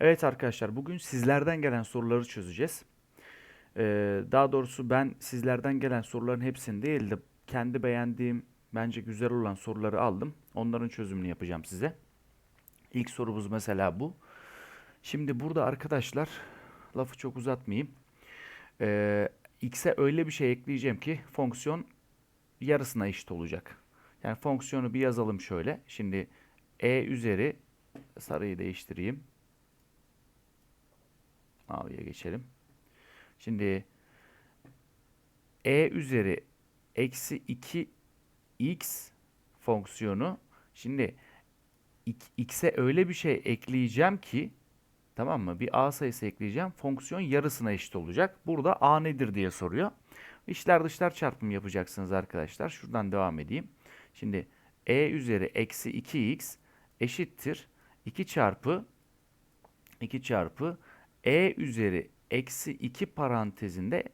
Evet arkadaşlar bugün sizlerden gelen soruları çözeceğiz. Ee, daha doğrusu ben sizlerden gelen soruların hepsini değil de kendi beğendiğim bence güzel olan soruları aldım. Onların çözümünü yapacağım size. İlk sorumuz mesela bu. Şimdi burada arkadaşlar lafı çok uzatmayayım. Ee, x'e öyle bir şey ekleyeceğim ki fonksiyon yarısına eşit olacak. Yani fonksiyonu bir yazalım şöyle. Şimdi e üzeri sarıyı değiştireyim. Maviye geçelim. Şimdi e üzeri eksi 2x fonksiyonu şimdi x'e öyle bir şey ekleyeceğim ki tamam mı? Bir a sayısı ekleyeceğim. Fonksiyon yarısına eşit olacak. Burada a nedir diye soruyor. İçler dışlar çarpımı yapacaksınız arkadaşlar. Şuradan devam edeyim. Şimdi e üzeri eksi 2x eşittir 2 çarpı 2 çarpı e üzeri eksi 2 parantezinde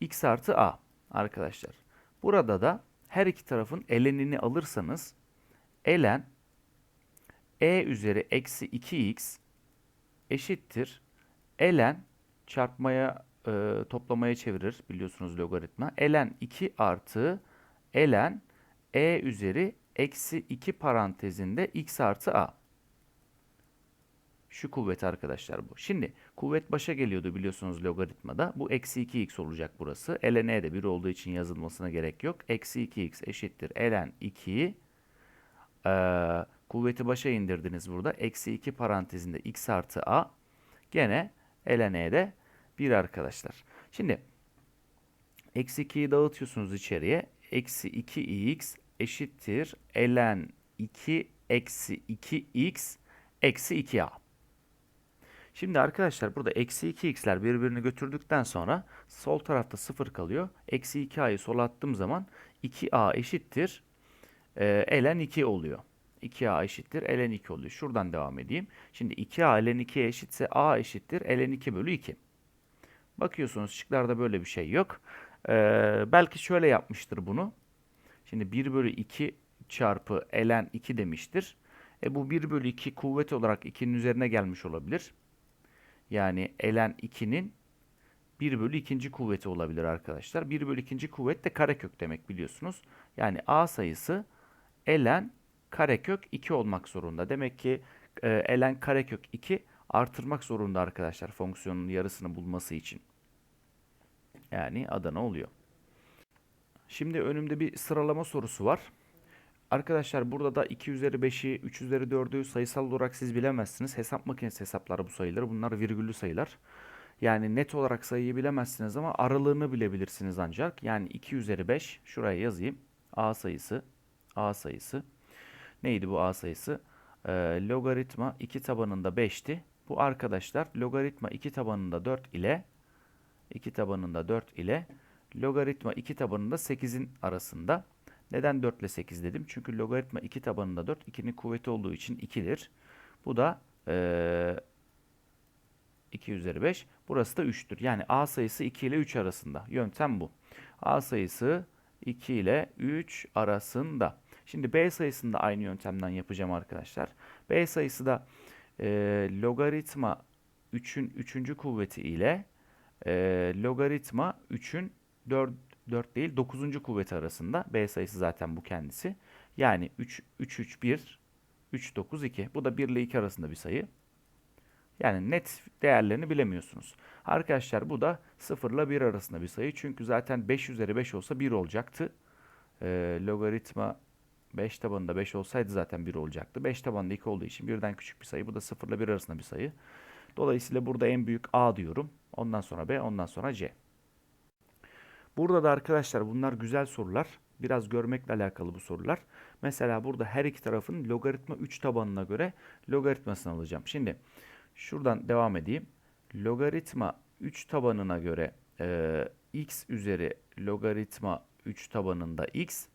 x artı a arkadaşlar. Burada da her iki tarafın elenini alırsanız elen e üzeri eksi 2x eşittir elen çarpmaya e, toplamaya çevirir biliyorsunuz logaritma. elen 2 artı elen e üzeri eksi 2 parantezinde x artı a. Şu kuvvet arkadaşlar bu. Şimdi kuvvet başa geliyordu biliyorsunuz logaritmada. Bu eksi 2x olacak burası. ln de 1 olduğu için yazılmasına gerek yok. Eksi 2x eşittir ln 2 ee, kuvveti başa indirdiniz burada. Eksi 2 parantezinde x artı a. Gene ln e de 1 arkadaşlar. Şimdi eksi 2'yi dağıtıyorsunuz içeriye. Eksi 2x eşittir ln 2 eksi 2x eksi 2a. Şimdi arkadaşlar burada eksi 2x'ler birbirini götürdükten sonra sol tarafta 0 kalıyor. Eksi 2a'yı sola attığım zaman 2a eşittir e, ln 2 oluyor. 2a eşittir ln 2 oluyor. Şuradan devam edeyim. Şimdi 2a ln 2'ye eşitse a eşittir ln 2 bölü 2. Bakıyorsunuz şıklarda böyle bir şey yok. Ee, belki şöyle yapmıştır bunu. Şimdi 1 bölü 2 çarpı ln 2 demiştir. E bu 1 bölü 2 kuvvet olarak 2'nin üzerine gelmiş olabilir. Yani ln 2'nin 1 bölü 2. kuvveti olabilir arkadaşlar. 1 bölü 2. kuvvet de karekök demek biliyorsunuz. Yani a sayısı ln karekök 2 olmak zorunda. Demek ki e, ln karekök 2 artırmak zorunda arkadaşlar fonksiyonun yarısını bulması için. Yani Adana oluyor. Şimdi önümde bir sıralama sorusu var. Arkadaşlar burada da 2 üzeri 5'i, 3 üzeri 4'ü sayısal olarak siz bilemezsiniz. Hesap makinesi hesapları bu sayıları. Bunlar virgüllü sayılar. Yani net olarak sayıyı bilemezsiniz ama aralığını bilebilirsiniz ancak. Yani 2 üzeri 5 şuraya yazayım. A sayısı, A sayısı. Neydi bu A sayısı? Ee, logaritma 2 tabanında 5'ti. Bu arkadaşlar logaritma 2 tabanında 4 ile 2 tabanında 4 ile logaritma 2 tabanında 8'in arasında. Neden 4 ile 8 dedim? Çünkü logaritma 2 tabanında 4 2'nin kuvveti olduğu için 2'dir. Bu da e, 2 üzeri 5. Burası da 3'tür. Yani A sayısı 2 ile 3 arasında. Yöntem bu. A sayısı 2 ile 3 arasında. Şimdi B sayısını da aynı yöntemden yapacağım arkadaşlar. B sayısı da e, logaritma 3'ün 3. kuvveti ile e, logaritma 3'ün 4, 4 değil 9. kuvveti arasında. B sayısı zaten bu kendisi. Yani 3, 3, 3, 1, 3, 9, 2. Bu da 1 ile 2 arasında bir sayı. Yani net değerlerini bilemiyorsunuz. Arkadaşlar bu da 0 ile 1 arasında bir sayı. Çünkü zaten 5 üzeri 5 olsa 1 olacaktı. E, logaritma 5 tabanında 5 olsaydı zaten 1 olacaktı. 5 tabanında 2 olduğu için birden küçük bir sayı. Bu da 0 ile 1 arasında bir sayı. Dolayısıyla burada en büyük A diyorum. Ondan sonra B, ondan sonra C. Burada da arkadaşlar bunlar güzel sorular. Biraz görmekle alakalı bu sorular. Mesela burada her iki tarafın logaritma 3 tabanına göre logaritmasını alacağım. Şimdi şuradan devam edeyim. Logaritma 3 tabanına göre e, x üzeri logaritma 3 tabanında x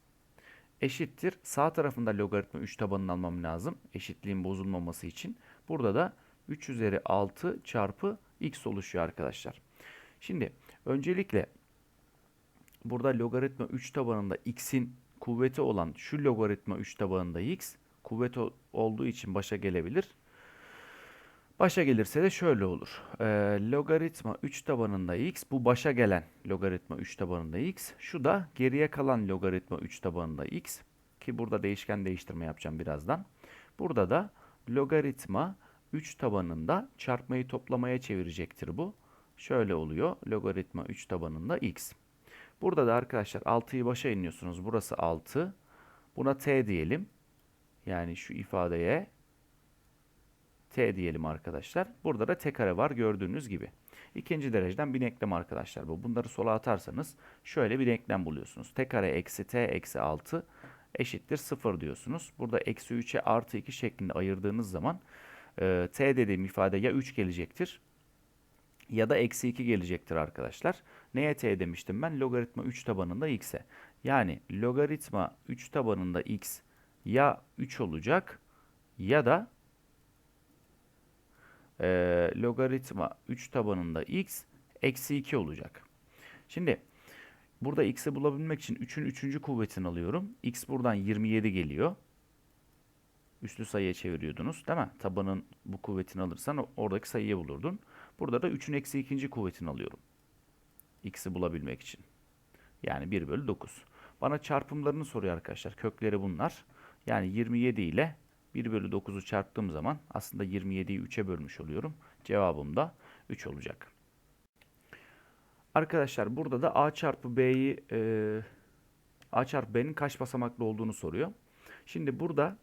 eşittir. Sağ tarafında logaritma 3 tabanını almam lazım. Eşitliğin bozulmaması için. Burada da 3 üzeri 6 çarpı x oluşuyor arkadaşlar. Şimdi öncelikle burada logaritma 3 tabanında x'in kuvveti olan şu logaritma 3 tabanında x kuvvet olduğu için başa gelebilir. Başa gelirse de şöyle olur. Ee, logaritma 3 tabanında x bu başa gelen logaritma 3 tabanında x. Şu da geriye kalan logaritma 3 tabanında x. Ki burada değişken değiştirme yapacağım birazdan. Burada da logaritma 3 tabanında çarpmayı toplamaya çevirecektir bu. Şöyle oluyor. Logaritma 3 tabanında x. Burada da arkadaşlar 6'yı başa iniyorsunuz. Burası 6. Buna t diyelim. Yani şu ifadeye t diyelim arkadaşlar. Burada da t kare var gördüğünüz gibi. İkinci dereceden bir denklem arkadaşlar bu. Bunları sola atarsanız şöyle bir denklem buluyorsunuz. t kare eksi t eksi 6 eşittir 0 diyorsunuz. Burada eksi 3'e artı 2 şeklinde ayırdığınız zaman e, t dediğim ifade ya 3 gelecektir ya da eksi 2 gelecektir arkadaşlar. Neye t demiştim ben? Logaritma 3 tabanında x'e. Yani logaritma 3 tabanında x ya 3 olacak ya da e, logaritma 3 tabanında x eksi 2 olacak. Şimdi burada x'i bulabilmek için 3'ün 3. kuvvetini alıyorum. x buradan 27 geliyor. Üslü sayıya çeviriyordunuz değil mi? Tabanın bu kuvvetini alırsan oradaki sayıyı bulurdun. Burada da 3'ün eksi 2. kuvvetini alıyorum. x'i bulabilmek için. Yani 1 bölü 9. Bana çarpımlarını soruyor arkadaşlar. Kökleri bunlar. Yani 27 ile 1 bölü 9'u çarptığım zaman aslında 27'yi 3'e bölmüş oluyorum. Cevabım da 3 olacak. Arkadaşlar burada da a çarpı b'yi e, a çarpı b'nin kaç basamaklı olduğunu soruyor. Şimdi burada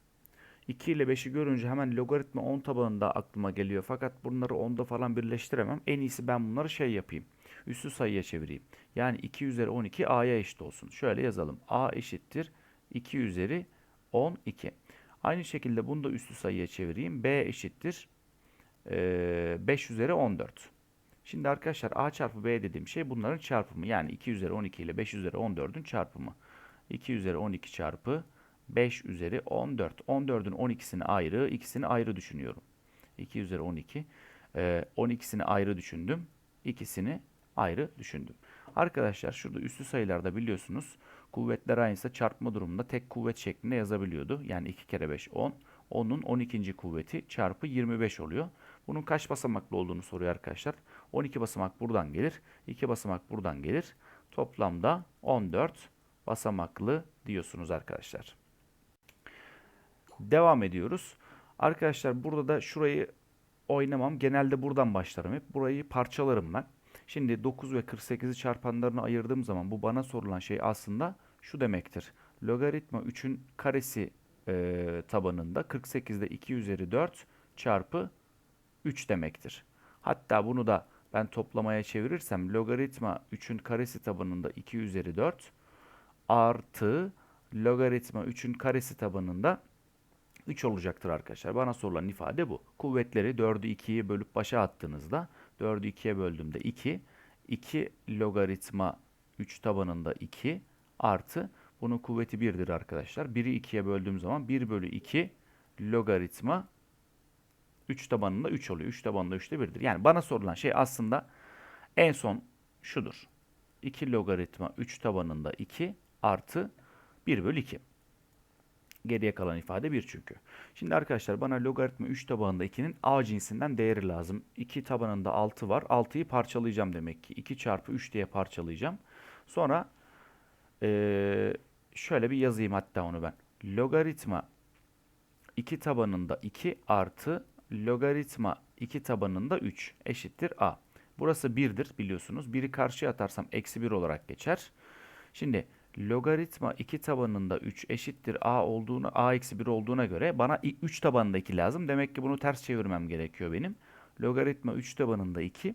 2 ile 5'i görünce hemen logaritma 10 tabanında aklıma geliyor. Fakat bunları 10'da falan birleştiremem. En iyisi ben bunları şey yapayım. Üslü sayıya çevireyim. Yani 2 üzeri 12 a'ya eşit olsun. Şöyle yazalım. a eşittir 2 üzeri 12. Aynı şekilde bunu da üslü sayıya çevireyim. b eşittir e, 5 üzeri 14. Şimdi arkadaşlar a çarpı b dediğim şey bunların çarpımı. Yani 2 üzeri 12 ile 5 üzeri 14'ün çarpımı. 2 üzeri 12 çarpı 5 üzeri 14. 14'ün 12'sini ayrı, ikisini ayrı düşünüyorum. 2 üzeri 12. Ee, 12'sini ayrı düşündüm. İkisini ayrı düşündüm. Arkadaşlar şurada üslü sayılarda biliyorsunuz kuvvetler aynıysa çarpma durumunda tek kuvvet şeklinde yazabiliyordu. Yani 2 kere 5 10. 10'un 12. kuvveti çarpı 25 oluyor. Bunun kaç basamaklı olduğunu soruyor arkadaşlar. 12 basamak buradan gelir. 2 basamak buradan gelir. Toplamda 14 basamaklı diyorsunuz arkadaşlar. Devam ediyoruz. Arkadaşlar burada da şurayı oynamam. Genelde buradan başlarım hep. Burayı parçalarım ben. Şimdi 9 ve 48'i çarpanlarını ayırdığım zaman bu bana sorulan şey aslında şu demektir. Logaritma 3'ün karesi e, tabanında 48'de 2 üzeri 4 çarpı 3 demektir. Hatta bunu da ben toplamaya çevirirsem logaritma 3'ün karesi tabanında 2 üzeri 4 artı logaritma 3'ün karesi tabanında 3 olacaktır arkadaşlar. Bana sorulan ifade bu. Kuvvetleri 4'ü 2'ye bölüp başa attığınızda 4'ü 2'ye böldüğümde 2. 2 logaritma 3 tabanında 2 artı bunun kuvveti 1'dir arkadaşlar. 1'i 2'ye böldüğüm zaman 1 bölü 2 logaritma 3 tabanında 3 oluyor. 3 tabanında 3 de 1'dir. Yani bana sorulan şey aslında en son şudur. 2 logaritma 3 tabanında 2 artı 1 bölü 2. Geriye kalan ifade 1 çünkü. Şimdi arkadaşlar bana logaritma 3 tabanında 2'nin a cinsinden değeri lazım. 2 tabanında 6 var. 6'yı parçalayacağım demek ki. 2 çarpı 3 diye parçalayacağım. Sonra ee, şöyle bir yazayım hatta onu ben. Logaritma 2 tabanında 2 artı logaritma 2 tabanında 3 eşittir a. Burası 1'dir biliyorsunuz. 1'i karşıya atarsam eksi 1 olarak geçer. Şimdi logaritma 2 tabanında 3 eşittir a olduğunu a eksi 1 olduğuna göre bana 3 tabanında 2 lazım. Demek ki bunu ters çevirmem gerekiyor benim. Logaritma 3 tabanında 2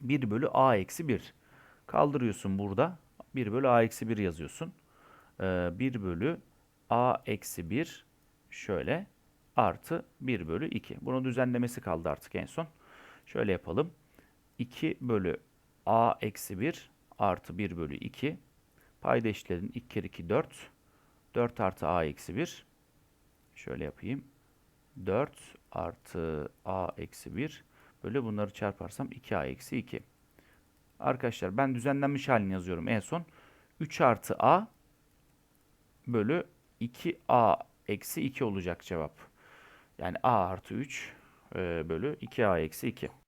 1 bölü a eksi 1. Kaldırıyorsun burada. 1 bölü a eksi 1 yazıyorsun. Ee, 1 bölü a eksi 1 şöyle artı 1 bölü 2. Bunun düzenlemesi kaldı artık en son. Şöyle yapalım. 2 bölü a eksi 1 artı 1 bölü 2 Payda eşitlerin 2 kere 2 4. 4 artı a eksi 1. Şöyle yapayım. 4 artı a eksi 1 bölü bunları çarparsam 2a eksi 2. Arkadaşlar ben düzenlenmiş halini yazıyorum en son. 3 artı a bölü 2a eksi 2 olacak cevap. Yani a artı 3 e, bölü 2a eksi 2.